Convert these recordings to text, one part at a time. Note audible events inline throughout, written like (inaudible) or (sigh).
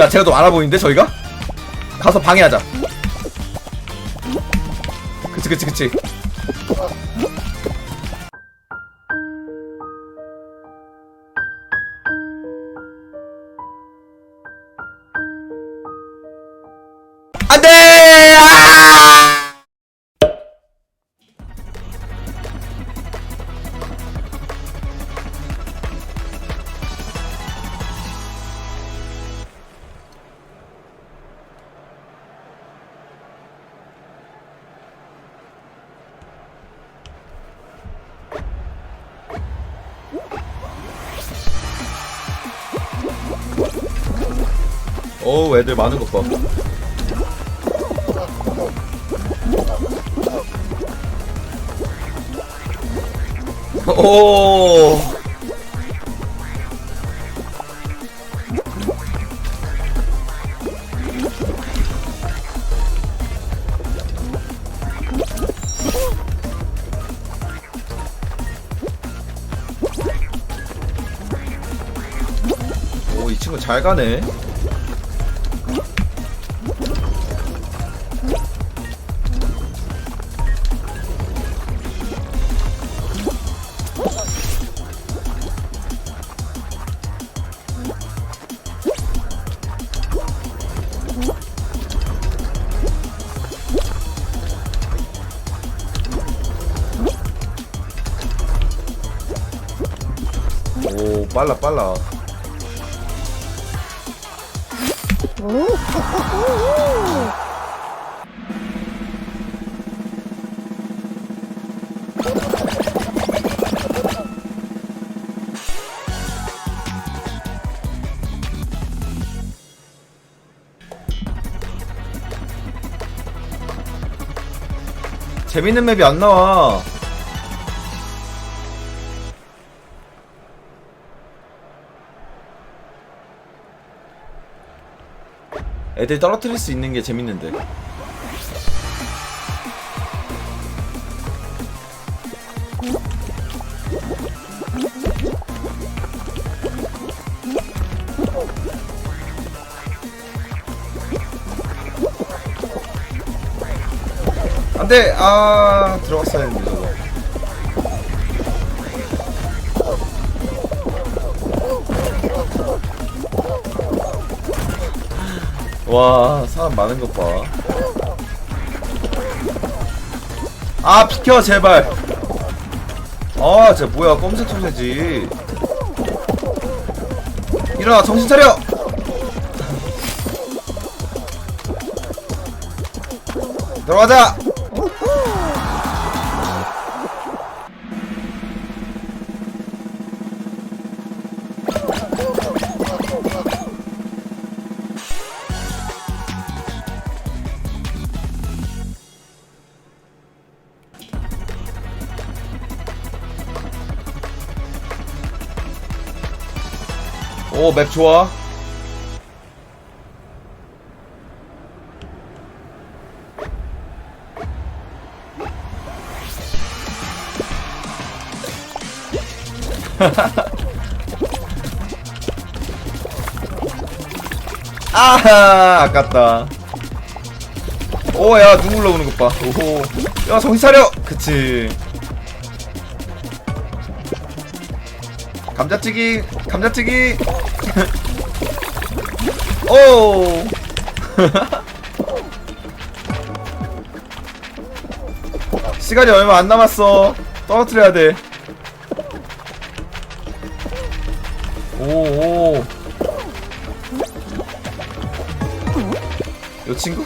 야 제가 좀 알아 보이는데 저희가? 가서 방해하자 그치 그치 그치 어우 애들 많은 것 봐. 오. 오, 이 친구 잘 가네. 빨라, 빨라. 재밌는 맵이 안 나와. 애들 떨어뜨릴 수 있는 게 재밌는데. 안돼 아 들어갔어야 했는데 저거 와 사람 많은 것 봐아 아, 비켜 제발. 아 진짜 뭐야 검색 소세지. 일어나 정신 차려. (laughs) 들어가자 오 맵 좋아. (laughs) 아하 아깝다. 오야 누구 올라오는 것 봐. 오호. 야 정신 차려! 그치 감자튀기 감자튀기 (laughs) 오! (laughs) 시간이 얼마 안 남았어. 떨어뜨려야 돼. 오오. 요 친구?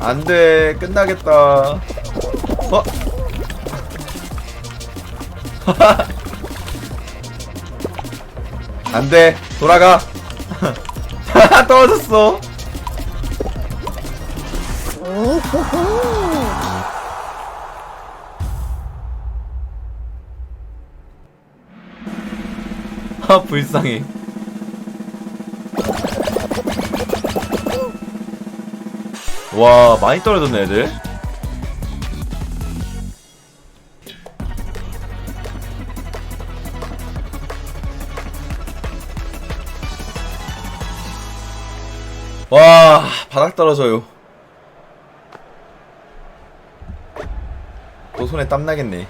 안돼. 끝나겠다. 어? (laughs) 안돼. 돌아가. (laughs) 떨어졌어. (laughs) 아 불쌍해. 와 많이 떨어졌네 애들 와 바닥 떨어져요. 또 손에 땀 나겠네.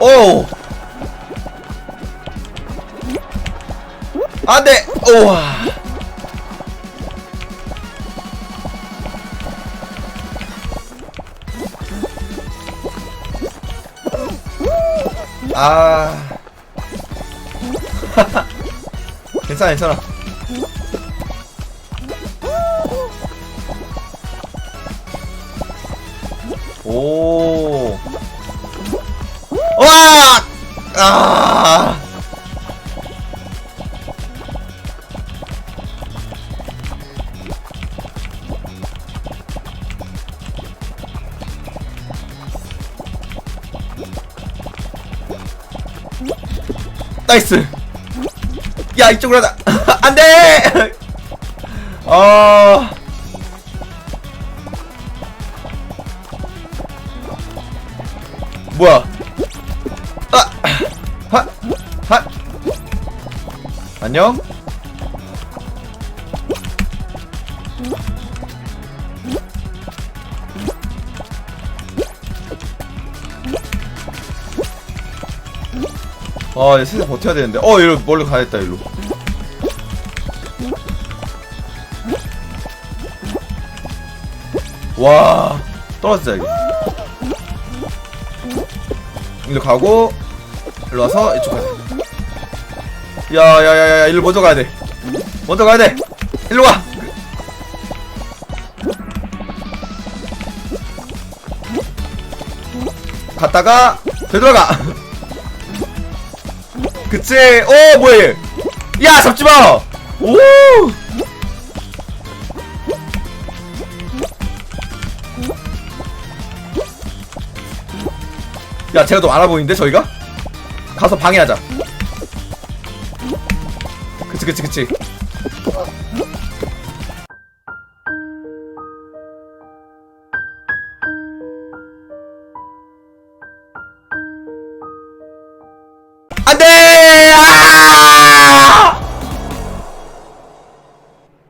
오 안돼! 우와 아 (laughs) 괜찮아 괜찮아 오 와! 아! 나이스! 야, 이쪽으로 하자! (laughs) 안 돼! 아. 뭐야? 아! 하! 하! 안녕? 아, 이제 슬슬 버텨야 되는데. 어, 이리로, 멀리 가야겠다, 일로. 와, 떨어지자, 이거. 일로 가고, 일로 와서 이쪽 가자. 야, 야, 야, 야, 일로 먼저 가야 돼. 먼저 가야 돼. 일로 와. 갔다가 되돌아가. (laughs) 그치? 오, 뭐야 얘? 야, 잡지 마. 오. 야, 제가 더 알아보이는데 저희가? 가서 방해하자. 그치, 그치, 그치.